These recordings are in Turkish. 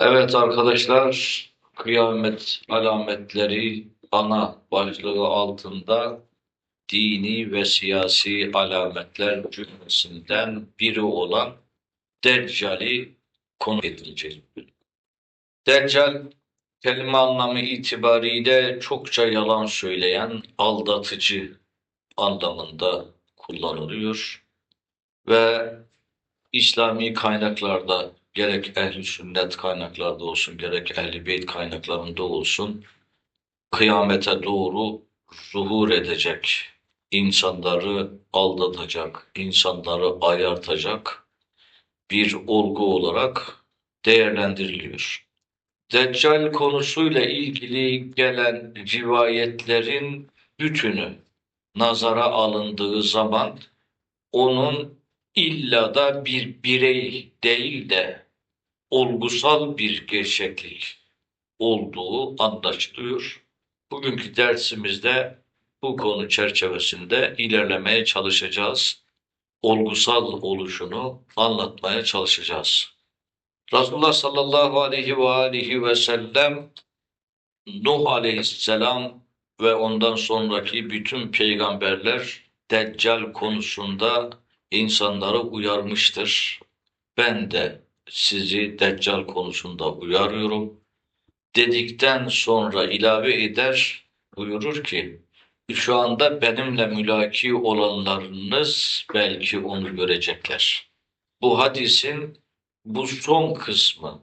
Evet arkadaşlar, kıyamet alametleri ana başlığı altında dini ve siyasi alametler cümlesinden biri olan Deccal'i konu edineceğiz. Deccal, kelime anlamı itibariyle çokça yalan söyleyen, aldatıcı anlamında kullanılıyor ve İslami kaynaklarda gerek ehli sünnet kaynaklarda olsun gerek ehli beyt kaynaklarında olsun kıyamete doğru zuhur edecek, insanları aldatacak, insanları ayartacak bir olgu olarak değerlendiriliyor. Deccal konusuyla ilgili gelen rivayetlerin bütünü nazara alındığı zaman onun illa da bir birey değil de olgusal bir gerçeklik olduğu anlaşılıyor. Bugünkü dersimizde bu konu çerçevesinde ilerlemeye çalışacağız. Olgusal oluşunu anlatmaya çalışacağız. Resulullah sallallahu aleyhi ve aleyhi ve sellem Nuh aleyhisselam ve ondan sonraki bütün peygamberler Deccal konusunda insanları uyarmıştır. Ben de sizi Deccal konusunda uyarıyorum. Dedikten sonra ilave eder, buyurur ki, şu anda benimle mülaki olanlarınız belki onu görecekler. Bu hadisin bu son kısmı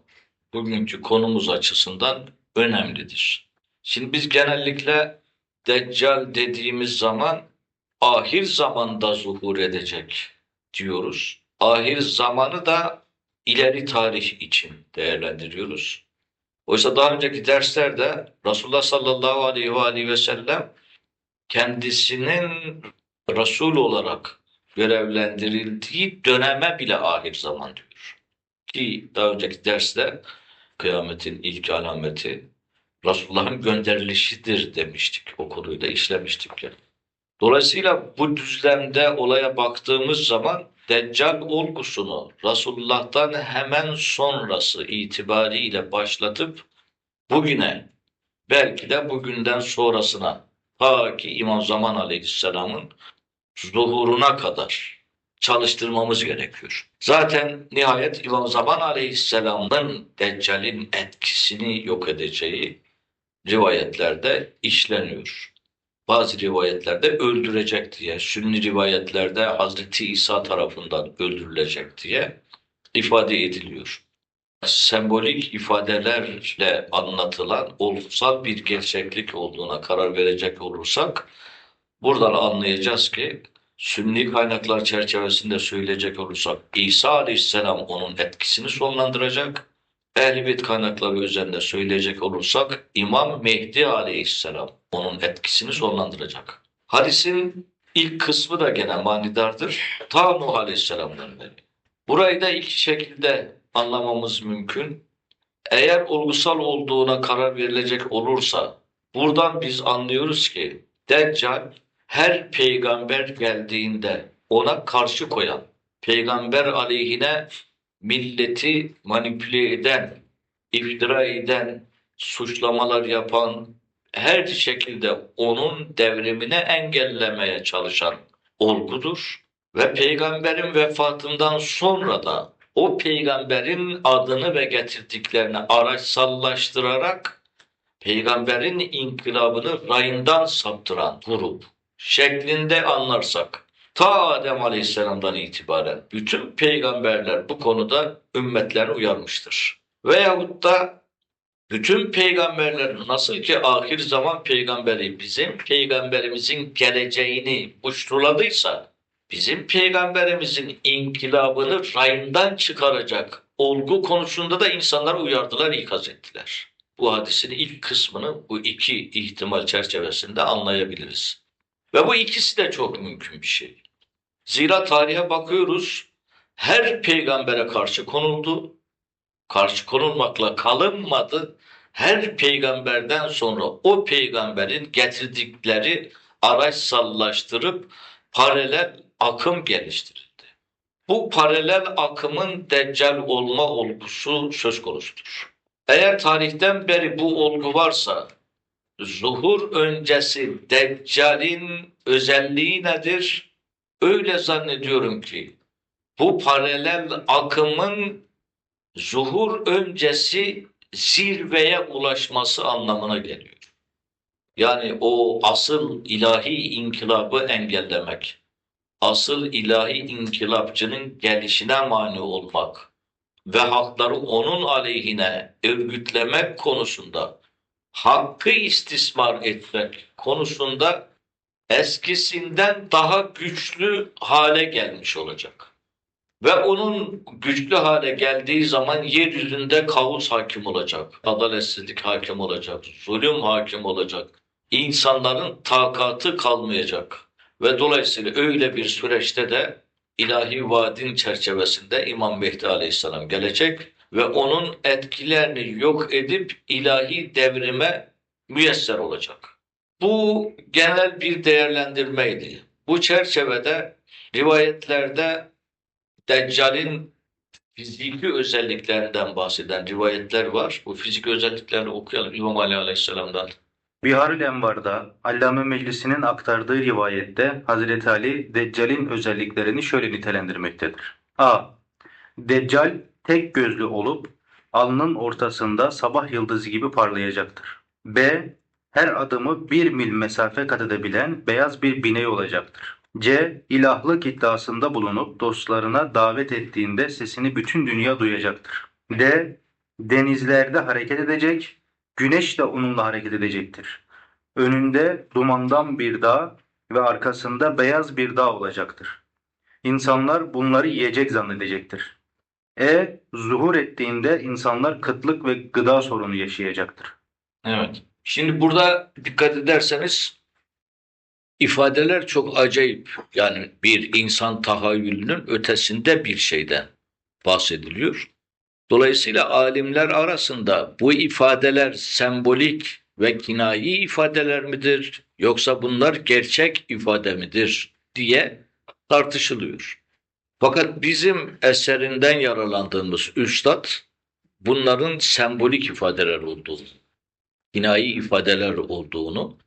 bugünkü konumuz açısından önemlidir. Şimdi biz genellikle Deccal dediğimiz zaman ahir zamanda zuhur edecek diyoruz. Ahir zamanı da ileri tarih için değerlendiriyoruz. Oysa daha önceki derslerde Resulullah sallallahu aleyhi ve, aleyhi ve sellem kendisinin Resul olarak görevlendirildiği döneme bile ahir zaman diyor. Ki daha önceki derste kıyametin ilk alameti Resulullah'ın gönderilişidir demiştik. O konuyu da işlemiştik yani. Dolayısıyla bu düzlemde olaya baktığımız zaman Deccal olgusunu Resulullah'tan hemen sonrası itibariyle başlatıp bugüne belki de bugünden sonrasına ta ki İmam Zaman Aleyhisselam'ın zuhuruna kadar çalıştırmamız gerekiyor. Zaten nihayet İmam Zaman Aleyhisselam'ın Deccal'in etkisini yok edeceği rivayetlerde işleniyor bazı rivayetlerde öldürecek diye, sünni rivayetlerde Hazreti İsa tarafından öldürülecek diye ifade ediliyor. Sembolik ifadelerle anlatılan olgusal bir gerçeklik olduğuna karar verecek olursak buradan anlayacağız ki Sünni kaynaklar çerçevesinde söyleyecek olursak İsa Aleyhisselam onun etkisini sonlandıracak. Ehl-i kaynakları üzerinde söyleyecek olursak İmam Mehdi Aleyhisselam onun etkisini sonlandıracak. Hadisin ilk kısmı da gene manidardır. Ta Nuh Aleyhisselam'dan beri. Burayı da iki şekilde anlamamız mümkün. Eğer olgusal olduğuna karar verilecek olursa buradan biz anlıyoruz ki Deccal her peygamber geldiğinde ona karşı koyan, peygamber aleyhine milleti manipüle eden, iftira eden, suçlamalar yapan, her şekilde onun devrimine engellemeye çalışan olgudur. Ve peygamberin vefatından sonra da o peygamberin adını ve getirdiklerini araçsallaştırarak peygamberin inkılabını rayından saptıran grup şeklinde anlarsak ta Adem Aleyhisselam'dan itibaren bütün peygamberler bu konuda ümmetlerini uyarmıştır. Veyahut da bütün peygamberler nasıl ki ahir zaman peygamberi bizim peygamberimizin geleceğini uçtuladıysa bizim peygamberimizin inkılabını rayından çıkaracak olgu konusunda da insanları uyardılar, ikaz ettiler. Bu hadisin ilk kısmını bu iki ihtimal çerçevesinde anlayabiliriz. Ve bu ikisi de çok mümkün bir şey. Zira tarihe bakıyoruz, her peygambere karşı konuldu, karşı konulmakla kalınmadı. Her peygamberden sonra o peygamberin getirdikleri araç sallaştırıp paralel akım geliştirildi. Bu paralel akımın deccal olma olgusu söz konusudur. Eğer tarihten beri bu olgu varsa zuhur öncesi Deccal'in özelliği nedir? Öyle zannediyorum ki bu paralel akımın zuhur öncesi zirveye ulaşması anlamına geliyor. Yani o asıl ilahi inkılabı engellemek, asıl ilahi inkılapçının gelişine mani olmak ve halkları onun aleyhine örgütlemek konusunda hakkı istismar etmek konusunda eskisinden daha güçlü hale gelmiş olacak. Ve onun güçlü hale geldiği zaman yeryüzünde kaos hakim olacak, adaletsizlik hakim olacak, zulüm hakim olacak. İnsanların takatı kalmayacak. Ve dolayısıyla öyle bir süreçte de ilahi vaadin çerçevesinde İmam Mehdi Aleyhisselam gelecek ve onun etkilerini yok edip ilahi devrime müyesser olacak. Bu genel bir değerlendirmeydi. Bu çerçevede rivayetlerde Deccal'in fiziki özelliklerinden bahseden rivayetler var. Bu fizik özelliklerini okuyalım İmam Ali Aleyhisselam'dan. Biharül Envar'da Allame Meclisi'nin aktardığı rivayette Hazreti Ali Deccal'in özelliklerini şöyle nitelendirmektedir. A. Deccal tek gözlü olup alnının ortasında sabah yıldızı gibi parlayacaktır. B. Her adımı bir mil mesafe kat edebilen beyaz bir bineği olacaktır. C. ilahlık iddiasında bulunup dostlarına davet ettiğinde sesini bütün dünya duyacaktır. D. Denizlerde hareket edecek, güneş de onunla hareket edecektir. Önünde dumandan bir dağ ve arkasında beyaz bir dağ olacaktır. İnsanlar bunları yiyecek zannedecektir. E. Zuhur ettiğinde insanlar kıtlık ve gıda sorunu yaşayacaktır. Evet. Şimdi burada dikkat ederseniz ifadeler çok acayip. Yani bir insan tahayyülünün ötesinde bir şeyden bahsediliyor. Dolayısıyla alimler arasında bu ifadeler sembolik ve kinayi ifadeler midir yoksa bunlar gerçek ifade midir diye tartışılıyor. Fakat bizim eserinden yararlandığımız üstad bunların sembolik ifadeler olduğunu, kinayi ifadeler olduğunu,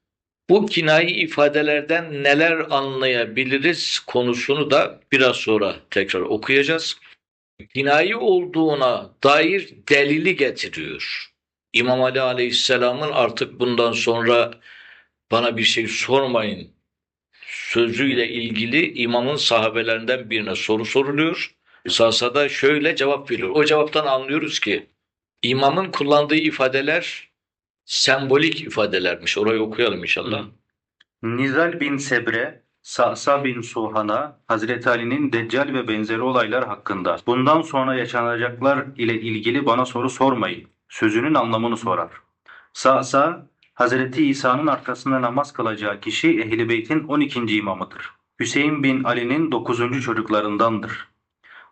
bu kinayi ifadelerden neler anlayabiliriz konusunu da biraz sonra tekrar okuyacağız. Kinayi olduğuna dair delili getiriyor. İmam Ali Aleyhisselam'ın artık bundan sonra bana bir şey sormayın sözüyle ilgili imamın sahabelerinden birine soru soruluyor. Esasada şöyle cevap veriyor. O cevaptan anlıyoruz ki imamın kullandığı ifadeler sembolik ifadelermiş. Orayı okuyalım inşallah. Nizal bin Sebre, Sa'sa bin Suhan'a Hazreti Ali'nin Deccal ve benzeri olaylar hakkında bundan sonra yaşanacaklar ile ilgili bana soru sormayın. Sözünün anlamını sorar. Sa'sa Hazreti İsa'nın arkasında namaz kılacağı kişi Ehl-i Beyt'in 12. imamıdır. Hüseyin bin Ali'nin 9. çocuklarındandır.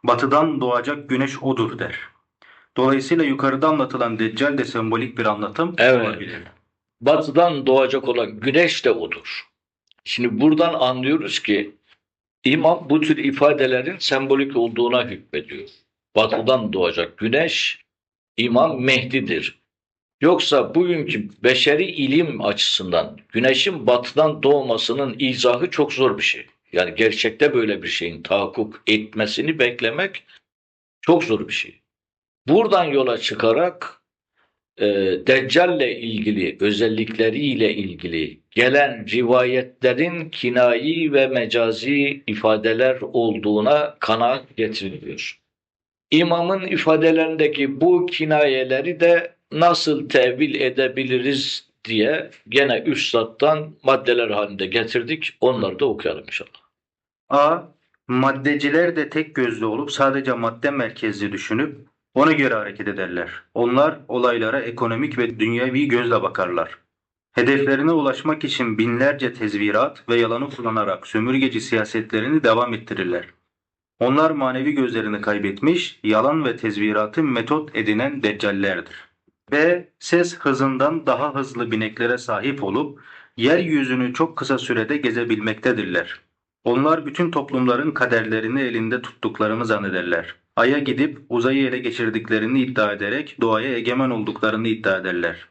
Batıdan doğacak güneş odur der. Dolayısıyla yukarıda anlatılan Deccal de sembolik bir anlatım Evet. olabilir. Batıdan doğacak olan güneş de odur. Şimdi buradan anlıyoruz ki imam bu tür ifadelerin sembolik olduğuna hükmediyor. Batıdan doğacak güneş imam Mehdi'dir. Yoksa bugünkü beşeri ilim açısından güneşin batıdan doğmasının izahı çok zor bir şey. Yani gerçekte böyle bir şeyin tahakkuk etmesini beklemek çok zor bir şey. Buradan yola çıkarak e, Deccal'le ilgili özellikleriyle ilgili gelen rivayetlerin kinayi ve mecazi ifadeler olduğuna kanaat getiriliyor. İmamın ifadelerindeki bu kinayeleri de nasıl tevil edebiliriz diye gene üstadtan maddeler halinde getirdik. Onları da okuyalım inşallah. A. Maddeciler de tek gözlü olup sadece madde merkezli düşünüp ona göre hareket ederler. Onlar olaylara ekonomik ve dünyevi gözle bakarlar. Hedeflerine ulaşmak için binlerce tezvirat ve yalanı kullanarak sömürgeci siyasetlerini devam ettirirler. Onlar manevi gözlerini kaybetmiş, yalan ve tezviratı metot edinen deccallerdir. B. Ses hızından daha hızlı bineklere sahip olup yeryüzünü çok kısa sürede gezebilmektedirler. Onlar bütün toplumların kaderlerini elinde tuttuklarını zannederler. Ay'a gidip uzayı ele geçirdiklerini iddia ederek doğaya egemen olduklarını iddia ederler.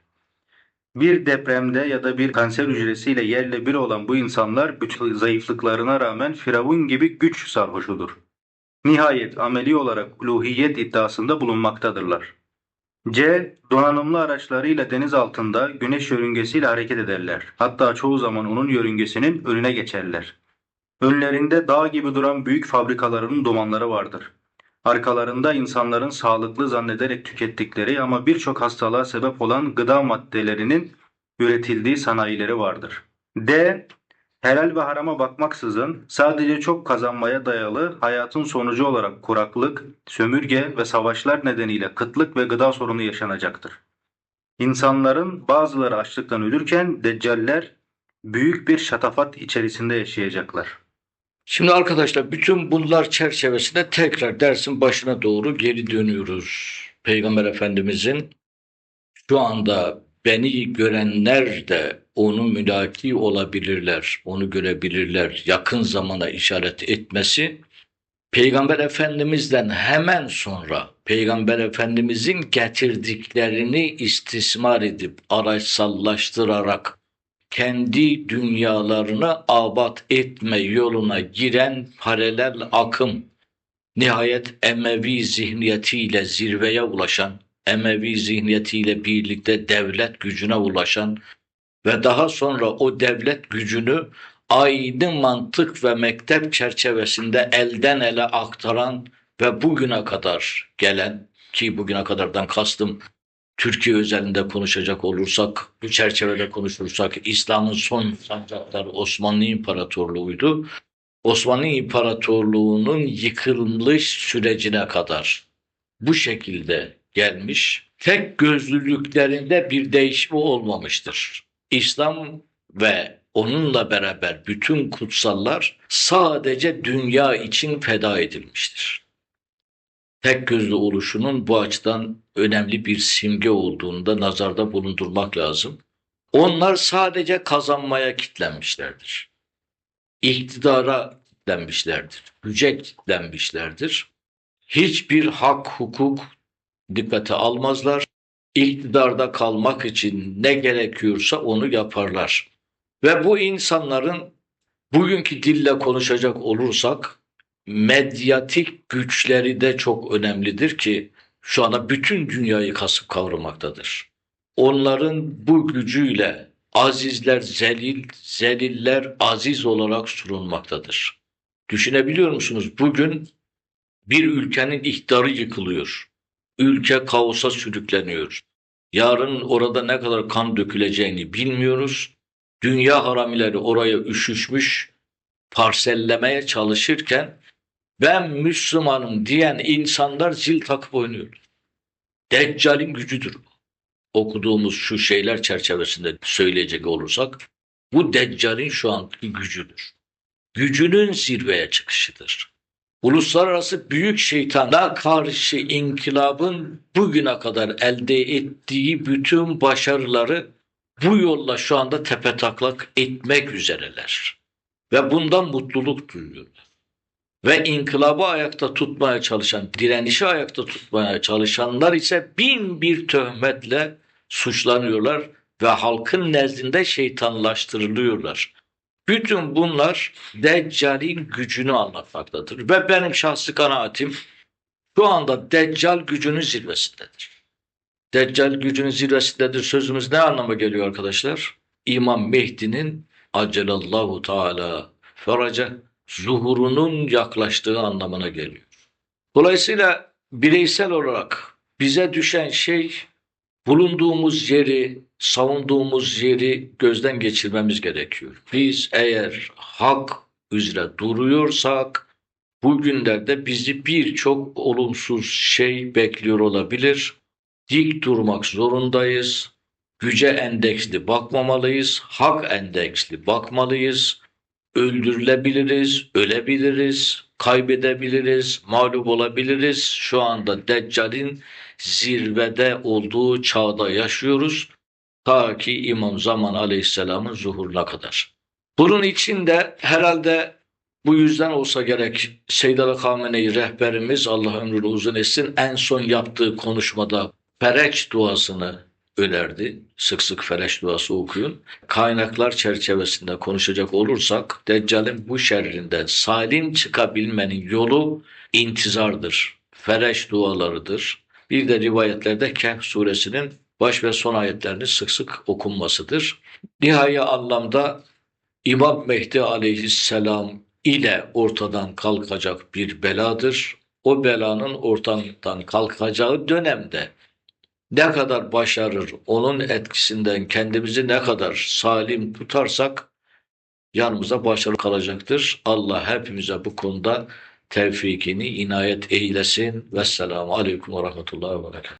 Bir depremde ya da bir kanser hücresiyle yerle bir olan bu insanlar bütün zayıflıklarına rağmen Firavun gibi güç sarhoşudur. Nihayet ameli olarak uluhiyet iddiasında bulunmaktadırlar. C. Donanımlı araçlarıyla deniz altında güneş yörüngesiyle hareket ederler. Hatta çoğu zaman onun yörüngesinin önüne geçerler. Önlerinde dağ gibi duran büyük fabrikalarının dumanları vardır. Arkalarında insanların sağlıklı zannederek tükettikleri ama birçok hastalığa sebep olan gıda maddelerinin üretildiği sanayileri vardır. D. Helal ve harama bakmaksızın sadece çok kazanmaya dayalı hayatın sonucu olarak kuraklık, sömürge ve savaşlar nedeniyle kıtlık ve gıda sorunu yaşanacaktır. İnsanların bazıları açlıktan ölürken deccaller büyük bir şatafat içerisinde yaşayacaklar. Şimdi arkadaşlar bütün bunlar çerçevesinde tekrar dersin başına doğru geri dönüyoruz. Peygamber Efendimizin şu anda beni görenler de onu mülaki olabilirler, onu görebilirler, yakın zamana işaret etmesi Peygamber Efendimiz'den hemen sonra Peygamber Efendimizin getirdiklerini istismar edip araçsallaştırarak kendi dünyalarını abat etme yoluna giren paralel akım nihayet Emevi zihniyetiyle zirveye ulaşan, Emevi zihniyetiyle birlikte devlet gücüne ulaşan ve daha sonra o devlet gücünü aynı mantık ve mektep çerçevesinde elden ele aktaran ve bugüne kadar gelen ki bugüne kadardan kastım Türkiye özelinde konuşacak olursak, bu çerçevede konuşursak İslam'ın son sancakları Osmanlı İmparatorluğu'ydu. Osmanlı İmparatorluğu'nun yıkılmış sürecine kadar bu şekilde gelmiş. Tek gözlülüklerinde bir değişme olmamıştır. İslam ve onunla beraber bütün kutsallar sadece dünya için feda edilmiştir. Tek gözlü oluşunun bu açıdan önemli bir simge olduğunu da nazarda bulundurmak lazım. Onlar sadece kazanmaya kitlenmişlerdir. İktidara kitlenmişlerdir. Güce kitlenmişlerdir. Hiçbir hak, hukuk dikkate almazlar. İktidarda kalmak için ne gerekiyorsa onu yaparlar. Ve bu insanların bugünkü dille konuşacak olursak medyatik güçleri de çok önemlidir ki şu anda bütün dünyayı kasıp kavramaktadır. Onların bu gücüyle azizler zelil, zeliller aziz olarak sunulmaktadır. Düşünebiliyor musunuz? Bugün bir ülkenin iktidarı yıkılıyor. Ülke kaosa sürükleniyor. Yarın orada ne kadar kan döküleceğini bilmiyoruz. Dünya haramileri oraya üşüşmüş, parsellemeye çalışırken ben Müslümanım diyen insanlar zil takıp oynuyor. Deccal'in gücüdür. Okuduğumuz şu şeyler çerçevesinde söyleyecek olursak bu Deccal'in şu anki gücüdür. Gücünün zirveye çıkışıdır. Uluslararası büyük şeytana karşı inkılabın bugüne kadar elde ettiği bütün başarıları bu yolla şu anda tepe taklak etmek üzereler. Ve bundan mutluluk duyuyorlar. Ve inkılabı ayakta tutmaya çalışan, direnişi ayakta tutmaya çalışanlar ise bin bir töhmetle suçlanıyorlar ve halkın nezdinde şeytanlaştırılıyorlar. Bütün bunlar Deccal'in gücünü anlatmaktadır. Ve benim şahsi kanaatim şu anda Deccal gücünün zirvesindedir. Deccal gücünün zirvesindedir sözümüz ne anlama geliyor arkadaşlar? İmam Mehdi'nin acelallahu teala ferace zuhurunun yaklaştığı anlamına geliyor. Dolayısıyla bireysel olarak bize düşen şey bulunduğumuz yeri, savunduğumuz yeri gözden geçirmemiz gerekiyor. Biz eğer hak üzere duruyorsak bugünlerde bizi birçok olumsuz şey bekliyor olabilir. Dik durmak zorundayız. Güce endeksli bakmamalıyız. Hak endeksli bakmalıyız. Öldürülebiliriz, ölebiliriz, kaybedebiliriz, mağlup olabiliriz. Şu anda Deccal'in zirvede olduğu çağda yaşıyoruz. Ta ki İmam Zaman Aleyhisselam'ın zuhuruna kadar. Bunun için de herhalde Bu yüzden olsa gerek Seyyid Ali Khamenei rehberimiz Allah ömrünü uzun etsin en son yaptığı konuşmada fereç duasını önerdi. Sık sık fereç duası okuyun. Kaynaklar çerçevesinde konuşacak olursak Deccal'in bu şerrinden salim çıkabilmenin yolu intizardır. Fereç dualarıdır. Bir de rivayetlerde Kehf suresinin baş ve son ayetlerinin sık sık okunmasıdır. Nihai anlamda İmam Mehdi aleyhisselam ile ortadan kalkacak bir beladır. O belanın ortadan kalkacağı dönemde ne kadar başarır, onun etkisinden kendimizi ne kadar salim tutarsak yanımıza başarı kalacaktır. Allah hepimize bu konuda tevfikini inayet eylesin. Vesselamu aleyküm ve rahmetullahi ve berekatuhu.